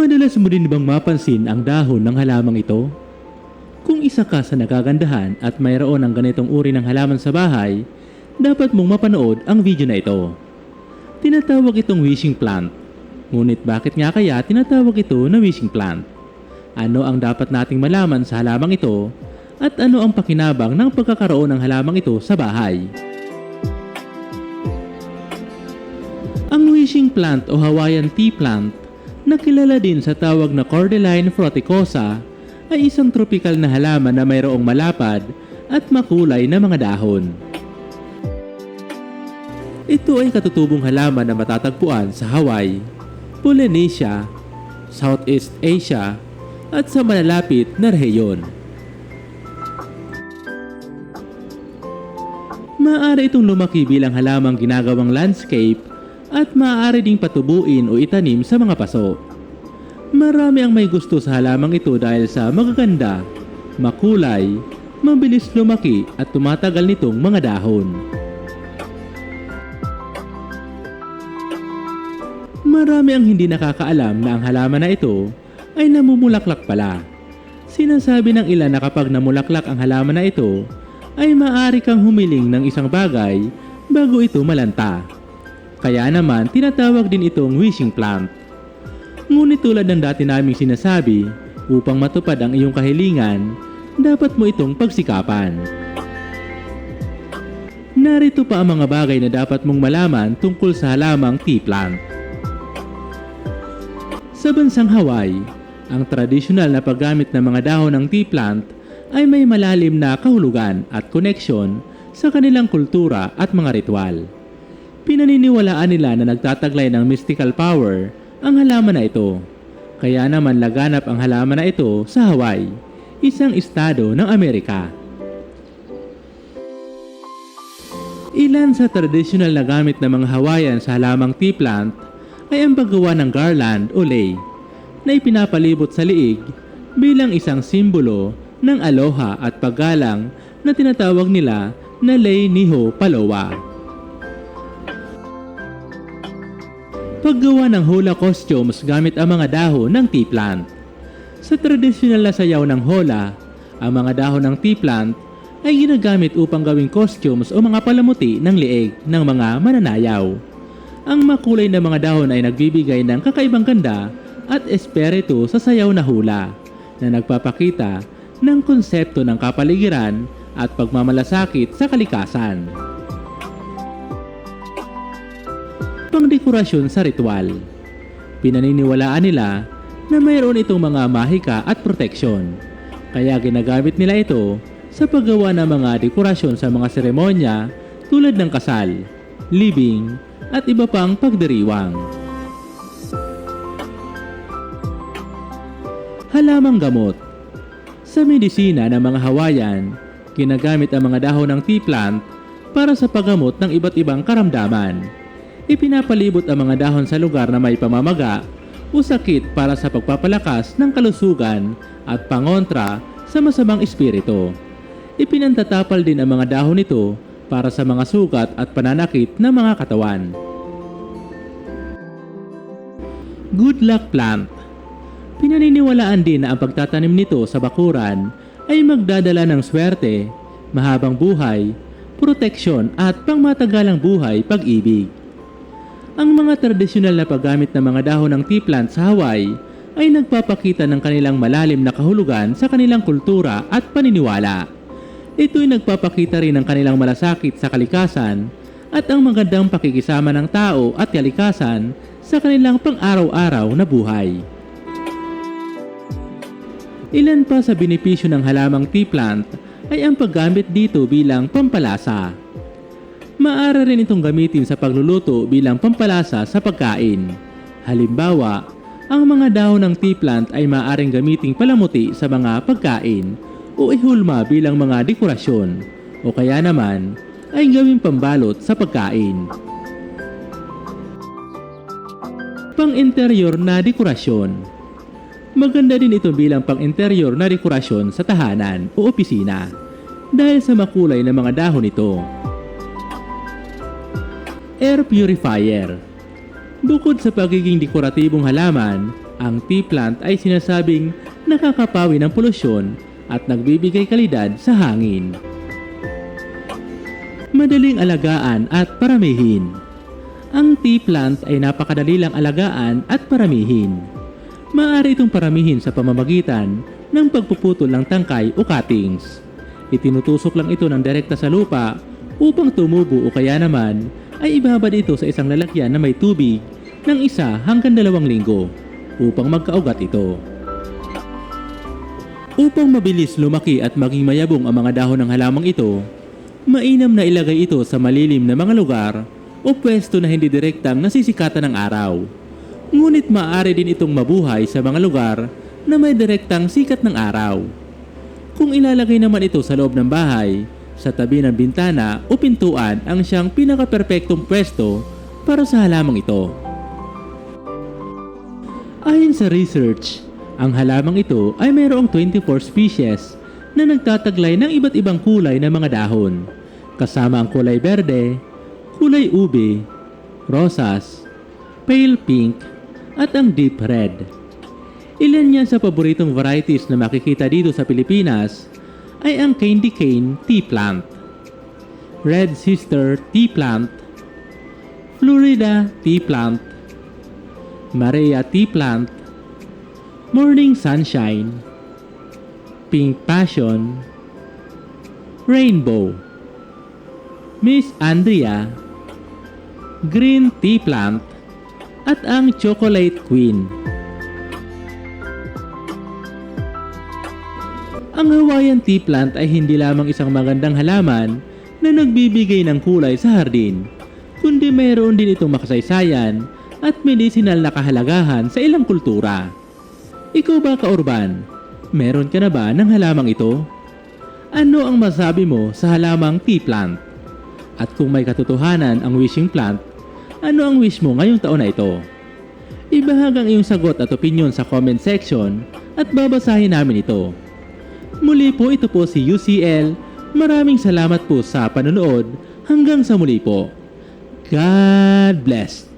Madalas mo din bang mapansin ang dahon ng halamang ito? Kung isa ka sa nagagandahan at mayroon ang ganitong uri ng halaman sa bahay, dapat mong mapanood ang video na ito. Tinatawag itong wishing plant. Ngunit bakit nga kaya tinatawag ito na wishing plant? Ano ang dapat nating malaman sa halamang ito at ano ang pakinabang ng pagkakaroon ng halamang ito sa bahay? Ang wishing plant o Hawaiian tea plant na kilala din sa tawag na Cordyline fruticosa ay isang tropical na halaman na mayroong malapad at makulay na mga dahon. Ito ay katutubong halaman na matatagpuan sa Hawaii, Polynesia, Southeast Asia at sa malalapit na rehiyon. Maaari itong lumaki bilang halamang ginagawang landscape at maaari ding patubuin o itanim sa mga paso. Marami ang may gusto sa halamang ito dahil sa magaganda, makulay, mabilis lumaki at tumatagal nitong mga dahon. Marami ang hindi nakakaalam na ang halaman na ito ay namumulaklak pala. Sinasabi ng ilan na kapag namulaklak ang halaman na ito, ay maaari kang humiling ng isang bagay bago ito malanta. Kaya naman tinatawag din itong wishing plant. Ngunit tulad ng dati naming sinasabi, upang matupad ang iyong kahilingan, dapat mo itong pagsikapan. Narito pa ang mga bagay na dapat mong malaman tungkol sa halamang tea plant. Sa bansang Hawaii, ang tradisyonal na paggamit ng mga dahon ng tea plant ay may malalim na kahulugan at koneksyon sa kanilang kultura at mga ritual. Pinaniniwalaan nila na nagtataglay ng mystical power ang halaman na ito. Kaya naman laganap ang halaman na ito sa Hawaii, isang estado ng Amerika. Ilan sa tradisyonal na gamit ng mga Hawaiian sa halamang tea plant ay ang paggawa ng garland o lei na ipinapalibot sa liig bilang isang simbolo ng aloha at paggalang na tinatawag nila na lei niho palowa. Paggawa ng hula costumes gamit ang mga dahon ng tea plant. Sa tradisyonal na sayaw ng hola, ang mga dahon ng tea plant ay ginagamit upang gawing costumes o mga palamuti ng liig ng mga mananayaw. Ang makulay na mga dahon ay nagbibigay ng kakaibang ganda at espiritu sa sayaw na hula na nagpapakita ng konsepto ng kapaligiran at pagmamalasakit sa kalikasan. Pangdekorasyon sa ritual Pinaniniwalaan nila na mayroon itong mga mahika at proteksyon, kaya ginagamit nila ito sa paggawa ng mga dekorasyon sa mga seremonya tulad ng kasal, libing, at iba pang pagdiriwang. Halamang gamot Sa medisina ng mga Hawaiian, ginagamit ang mga dahon ng tea plant para sa paggamot ng iba't ibang karamdaman. Ipinapalibot ang mga dahon sa lugar na may pamamaga o sakit para sa pagpapalakas ng kalusugan at pangontra sa masamang espiritu. Ipinantatapal din ang mga dahon nito para sa mga sugat at pananakit ng mga katawan. Good luck plant Pinaniniwalaan din na ang pagtatanim nito sa bakuran ay magdadala ng swerte, mahabang buhay, proteksyon at pangmatagalang buhay pag-ibig. Ang mga tradisyonal na paggamit ng mga dahon ng tea plant sa Hawaii ay nagpapakita ng kanilang malalim na kahulugan sa kanilang kultura at paniniwala. Ito'y nagpapakita rin ng kanilang malasakit sa kalikasan at ang magandang pakikisama ng tao at kalikasan sa kanilang pang-araw-araw na buhay. Ilan pa sa benepisyo ng halamang tea plant ay ang paggamit dito bilang pampalasa. Maaari rin itong gamitin sa pagluluto bilang pampalasa sa pagkain. Halimbawa, ang mga dahon ng tea plant ay maaaring gamiting palamuti sa mga pagkain o ihulma bilang mga dekorasyon o kaya naman ay gawing pambalot sa pagkain. Pang-interior na dekorasyon Maganda din ito bilang pang-interior na dekorasyon sa tahanan o opisina dahil sa makulay na mga dahon nito. Air purifier Bukod sa pagiging dekoratibong halaman, ang tea plant ay sinasabing nakakapawi ng polusyon at nagbibigay kalidad sa hangin. Madaling alagaan at paramihin. Ang tea plant ay napakadali lang alagaan at paramihin. Maaari itong paramihin sa pamamagitan ng pagpuputol ng tangkay o cuttings. Itinutusok lang ito ng direkta sa lupa upang tumubo o kaya naman ay ibabad ito sa isang lalagyan na may tubig ng isa hanggang dalawang linggo upang magkaugat ito. Upang mabilis lumaki at maging mayabong ang mga dahon ng halamang ito, mainam na ilagay ito sa malilim na mga lugar o pwesto na hindi direktang nasisikatan ng araw. Ngunit maaari din itong mabuhay sa mga lugar na may direktang sikat ng araw. Kung ilalagay naman ito sa loob ng bahay, sa tabi ng bintana o pintuan ang siyang pinaka-perpektong pwesto para sa halamang ito. Ayon sa research, ang halamang ito ay mayroong 24 species na nagtataglay ng iba't ibang kulay ng mga dahon, kasama ang kulay berde, kulay ube, rosas, pale pink, at ang deep red. Ilan yan sa paboritong varieties na makikita dito sa Pilipinas ay ang candy cane tea plant, red sister tea plant, Florida tea plant, Maria tea plant, morning sunshine, pink passion, rainbow, Miss Andrea, green tea plant, at ang chocolate queen. Ang Hawaiian tea plant ay hindi lamang isang magandang halaman na nagbibigay ng kulay sa hardin, kundi mayroon din itong makasaysayan at medicinal na kahalagahan sa ilang kultura. Ikaw ba kaurban? Meron ka na ba ng halamang ito? Ano ang masabi mo sa halamang tea plant? At kung may katotohanan ang wishing plant, ano ang wish mo ngayong taon na ito? Ibahag ang iyong sagot at opinion sa comment section at babasahin namin ito. Muli po ito po si UCL. Maraming salamat po sa panonood. Hanggang sa muli po. God bless.